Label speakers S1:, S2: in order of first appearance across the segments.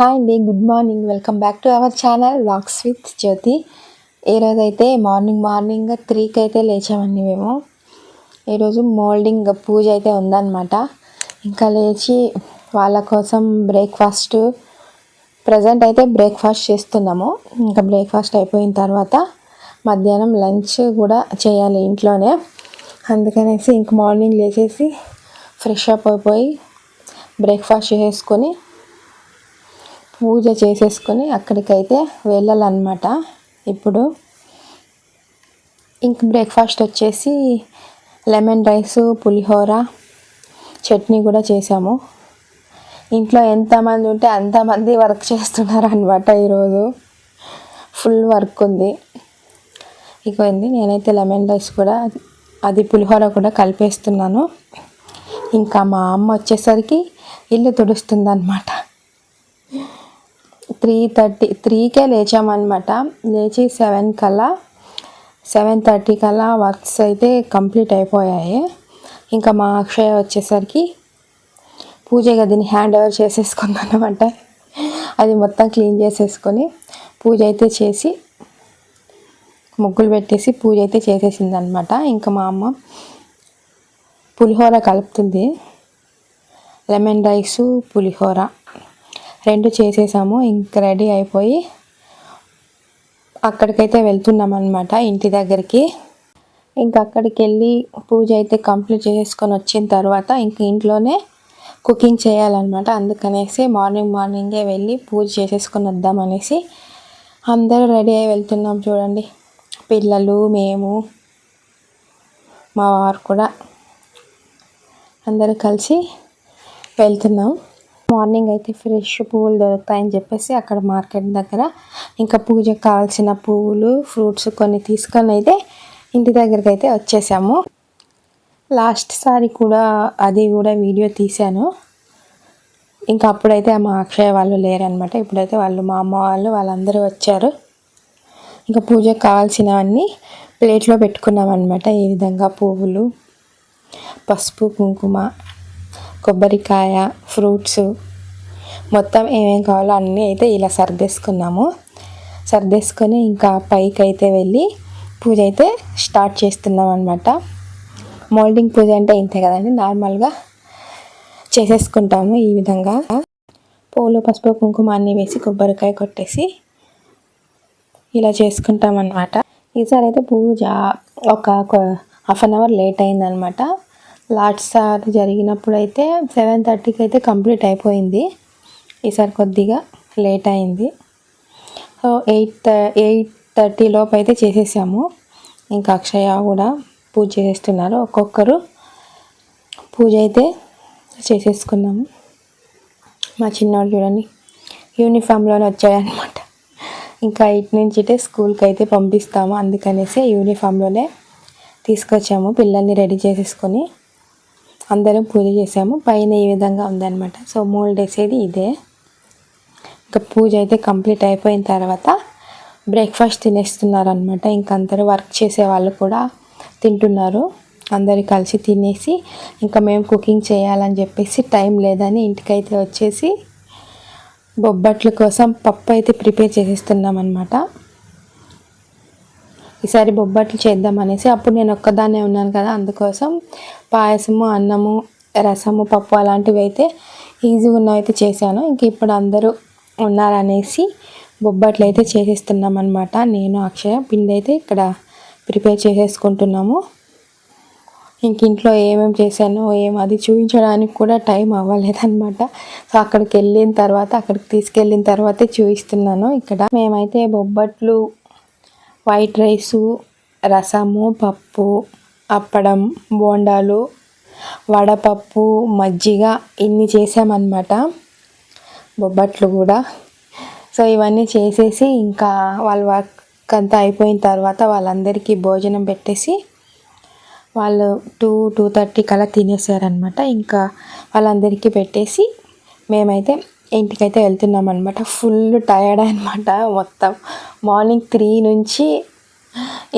S1: Hi అండి good morning welcome back to our channel vlogs with Jyothi ఈరోజు అయితే morning morning త్రీకి అయితే లేచామండి మేము. ఈరోజు మోల్డింగ్ పూజ అయితే ఉందన్నమాట. ఇంకా లేచి వాళ్ళ కోసం బ్రేక్ఫాస్ట్ ప్రజెంట్ అయితే బ్రేక్ఫాస్ట్ చేస్తున్నాము. ఇంకా బ్రేక్ఫాస్ట్ అయిపోయిన తర్వాత మధ్యాహ్నం లంచ్ కూడా చేయాలి ఇంట్లోనే. అందుకనేసి ఇంక మార్నింగ్ లేచేసి ఫ్రెష్ అప్ అయిపోయి బ్రేక్ఫాస్ట్ చేసుకొని పూజ చేసేసుకొని అక్కడికైతే వెళ్ళాలన్నమాట. ఇప్పుడు ఇంక బ్రేక్ఫాస్ట్ వచ్చేసి లెమన్ రైస్ పులిహోర చట్నీ కూడా చేసాము. ఇంట్లో ఎంతమంది ఉంటే అంతమంది వర్క్ చేస్తున్నారు అనమాట ఈరోజు. ఫుల్ వర్క్ ఉంది. ఇకపోయింది నేనైతే లెమన్ రైస్ కూడా అది పులిహోర కూడా కలిపేస్తున్నాను. ఇంకా మా అమ్మ వచ్చేసరికి ఇల్లు తుడుస్తుంది అనమాట త్రీ థర్టీ త్రీకే లేచామన్నమాట. లేచి సెవెన్ కల్లా సెవెన్ థర్టీ కల్లా వర్క్స్ అయితే కంప్లీట్ అయిపోయాయి. ఇంకా మా అక్షయ వచ్చేసరికి పూజ గదిని హ్యాండ్ ఓవర్ చేసేసుకుందన్నమాట. అది మొత్తం క్లీన్ చేసేసుకొని పూజ అయితే చేసి ముగ్గులు పెట్టేసి పూజ అయితే చేసేసింది అనమాట ఇంకా మా అమ్మ పులిహోర కలుపుతుంది. Lemon rice pulihora. రెండు చేసేసాము. ఇంక రెడీ అయిపోయి అక్కడికైతే వెళ్తున్నాం అనమాట ఇంటి దగ్గరికి. ఇంక అక్కడికి వెళ్ళి పూజ అయితే కంప్లీట్ చేసుకొని వచ్చిన తర్వాత ఇంక ఇంట్లోనే కుకింగ్ చేయాలన్నమాట. అందుకనేసి మార్నింగ్ మార్నింగే వెళ్ళి పూజ చేసేసుకొని వద్దామనేసి అందరూ రెడీ అయి వెళ్తున్నాం చూడండి. పిల్లలు మేము మా వారు కూడా అందరూ కలిసి వెళ్తున్నాం. మార్నింగ్ అయితే ఫ్రెష్ పువ్వులు దొరుకుతాయని చెప్పేసి అక్కడ మార్కెట్ దగ్గర ఇంకా పూజకు కావాల్సిన పువ్వులు ఫ్రూట్స్ కొన్ని తీసుకొని అయితే ఇంటి దగ్గరికి అయితే వచ్చేసాము. లాస్ట్ సారి కూడా అది కూడా వీడియో తీశాను. ఇంకా అప్పుడైతే మా అక్షయ వాళ్ళు లేరనమాట ఇప్పుడైతే వాళ్ళు మా అమ్మ వాళ్ళు వాళ్ళందరూ వచ్చారు. ఇంకా పూజకు కావాల్సినవన్నీ ప్లేట్లో పెట్టుకున్నాం అనమాట ఈ విధంగా పువ్వులు పసుపు కుంకుమ కొబ్బరికాయ ఫ్రూట్స్ మొత్తం ఏమేమి కావాలో అన్నీ అయితే ఇలా సర్దేసుకున్నాము. సర్దేసుకొని ఇంకా పైకి అయితే వెళ్ళి పూజ అయితే స్టార్ట్ చేస్తున్నాం అనమాట మోల్డింగ్ పూజ అంటే ఇంతే కదండి నార్మల్గా చేసేసుకుంటాము ఈ విధంగా. పూలు పసుపు కుంకుమ అన్నీ వేసి కొబ్బరికాయ కొట్టేసి ఇలా చేసుకుంటాం అనమాట ఈసారి అయితే పూజ ఒక హాఫ్ అన్ అవర్ లేట్ అయిందనమాట లాస్ట్ సార్ జరిగినప్పుడు అయితే సెవెన్ థర్టీకి అయితే కంప్లీట్ అయిపోయింది. ఈసారి కొద్దిగా లేట్ అయింది. సో ఎయిట్ ఎయిట్ థర్టీ లోపు అయితే చేసేసాము. ఇంకా అక్షయ కూడా పూజ చేసేస్తున్నారు. ఒక్కొక్కరు పూజ అయితే చేసేసుకున్నాము. మా చిన్నవాళ్ళు చూడండి యూనిఫామ్లోనే వచ్చాయన్నమాట ఇంకా ఇటు నుంచి ఇటే స్కూల్కి అయితే పంపిస్తాము. అందుకనేసి యూనిఫామ్లోనే తీసుకొచ్చాము. పిల్లల్ని రెడీ చేసేసుకొని అందరం పూజ చేసాము. పైన ఈ విధంగా ఉందన్నమాట. సో మూడు డేస్ అయితే ఇదే. ఇంకా పూజ అయితే కంప్లీట్ అయిపోయిన తర్వాత బ్రేక్ఫాస్ట్ తినేస్తున్నారు అనమాట ఇంకా అందరూ వర్క్ చేసే వాళ్ళు కూడా తింటున్నారు. అందరు కలిసి తినేసి ఇంకా మేము కుకింగ్ చేయాలని చెప్పేసి టైం లేదని ఇంటికైతే వచ్చేసి బొబ్బట్ల కోసం పప్పు అయితే ప్రిపేర్ చేసేస్తున్నాం అనమాట ఈసారి బొబ్బట్లు చేద్దాం అనేసి అప్పుడు నేను ఒక్కదాన్నే ఉన్నాను కదా అందుకోసం పాయసము అన్నము రసము పప్పు అలాంటివి అయితే ఈజీగా ఉన్నవైతే చేశాను. ఇంక ఇప్పుడు అందరూ ఉన్నారనేసి బొబ్బట్లు అయితే చేసేస్తున్నాం అనమాట నేను అక్షయ పిండి అయితే ఇక్కడ ప్రిపేర్ చేసేసుకుంటున్నాము. ఇంక ఇంట్లో ఏమేమి చేశానో ఏం అది చూపించడానికి కూడా టైం అవ్వలేదన్నమాట. సో అక్కడికి వెళ్ళిన తర్వాత అక్కడికి తీసుకెళ్ళిన తర్వాతే చూపిస్తున్నాను ఇక్కడ మేమైతే బొబ్బట్లు వైట్ రైసు రసము పప్పు అప్పడం బోండాలు వడపప్పు మజ్జిగ ఇన్ని చేసామన్నమాట. బొబ్బట్లు కూడా. సో ఇవన్నీ చేసేసి ఇంకా వాళ్ళ వర్క్ అంతా అయిపోయిన తర్వాత వాళ్ళందరికీ భోజనం పెట్టేసి వాళ్ళు టూ టూ థర్టీ కల్లా తినేసారనమాట ఇంకా వాళ్ళందరికీ పెట్టేసి మేమైతే ఇంటికైతే వెళ్తున్నాం అనమాట ఫుల్ టయర్డ్ అనమాట మొత్తం. మార్నింగ్ త్రీ నుంచి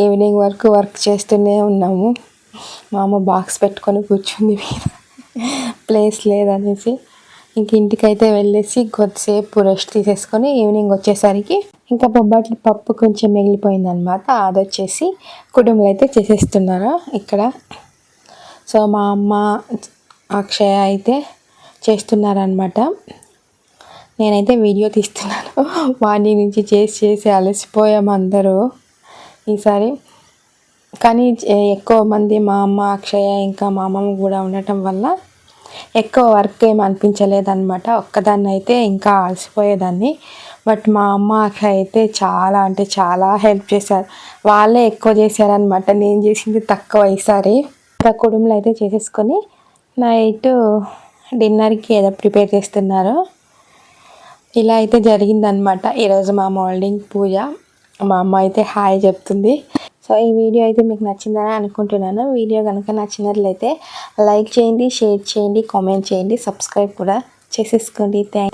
S1: ఈవినింగ్ వరకు వర్క్ చేస్తూనే ఉన్నాము. మా అమ్మ బాక్స్ పెట్టుకొని కూర్చుంది మీద. ప్లేస్ లేదనేసి ఇంక ఇంటికైతే వెళ్ళేసి కొద్దిసేపు రెస్ట్ తీసేసుకొని ఈవినింగ్ వచ్చేసరికి ఇంకా బొబ్బట్లు పప్పు కొంచెం మిగిలిపోయింది అనమాట అది వచ్చేసి కుటుంబం అయితే చేసేస్తున్నారు ఇక్కడ. సో మా అమ్మ అక్షయ అయితే చేస్తున్నారనమాట నేనైతే వీడియో తీస్తున్నాను. మార్నింగ్ నుంచి చేసి చేసి అలసిపోయాము అందరూ. ఈసారి కానీ ఎక్కువ మంది మా అమ్మ అక్షయ ఇంకా మా అమ్మమ్మ కూడా ఉండటం వల్ల ఎక్కువ వర్క్ ఏం అనిపించలేదన్నమాట. ఒక్కదాన్ని అయితే ఇంకా అలసిపోయేదాన్ని. బట్ మా అమ్మ అక్షయ అయితే చాలా అంటే చాలా హెల్ప్ చేశారు. వాళ్ళే ఎక్కువ చేశారనమాట నేను చేసింది తక్కువ ఈసారి. ఇంకా కుడుములు అయితే చేసేసుకొని నైట్ డిన్నర్కి ఏదో ప్రిపేర్ చేస్తున్నారు. ఇలా అయితే జరిగిందనమాట ఈరోజు మా మోల్డింగ్ పూజ. మా అమ్మ అయితే హాయ్ చెప్తుంది. సో ఈ వీడియో అయితే మీకు నచ్చిందని అనుకుంటున్నాను. వీడియో కనుక నచ్చినట్లయితే లైక్ చేయండి షేర్ చేయండి కామెంట్ చేయండి సబ్స్క్రైబ్ కూడా చేసేసుకోండి. థ్యాంక్